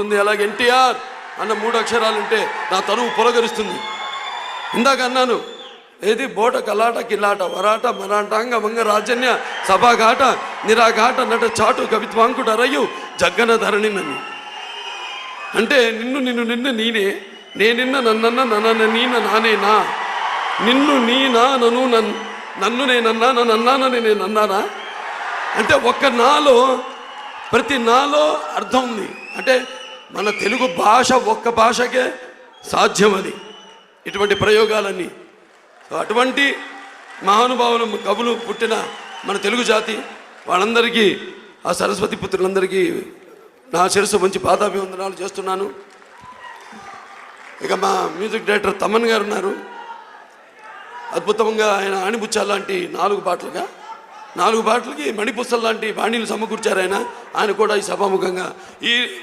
ఉంది అలాగే ఎన్టీఆర్ అన్న మూడు అక్షరాలు ఉంటే నా తరువు పొలగరుస్తుంది ఇందాక అన్నాను ఏది బోట కలాట కిలాట వరాట మరాటాంగ వంగ రాజన్య సభాఘాట నిరాఘాట నట చాటు కవిత్వాంకుడు అరయ్యు జగ్గన ధరణి నన్ను అంటే నిన్ను నిన్ను నిన్న నేనే నేనిన్న నన్నన్న నన్న నీన నానేనా నిన్ను నీనా నన్ను నన్ను నన్ను నేనన్నా నన్ను అన్నానని నేను అన్నానా అంటే ఒక్క నాలో ప్రతి నాలో అర్థం ఉంది. అంటే మన తెలుగు భాష ఒక్క భాషకే సాధ్యం అది ఇటువంటి ప్రయోగాలన్నీ. అటువంటి మహానుభావులు కవులు పుట్టిన మన తెలుగు జాతి వాళ్ళందరికీ ఆ సరస్వతి పుత్రులందరికీ నా శిరస్సు మంచి పాదాభివందనాలు చేస్తున్నాను. ఇక మా మ్యూజిక్ డైరెక్టర్ తమన్ గారు ఉన్నారు. అద్భుతంగా ఆయన ఆణిపుచ్చాల లాంటి నాలుగు పాటలుగా నాలుగు పాటలకి మణిపుస్తల్ లాంటి బాణీలు సమకూర్చారు ఆయన. ఆయన కూడా ఈ సభాముఖంగా. ఈ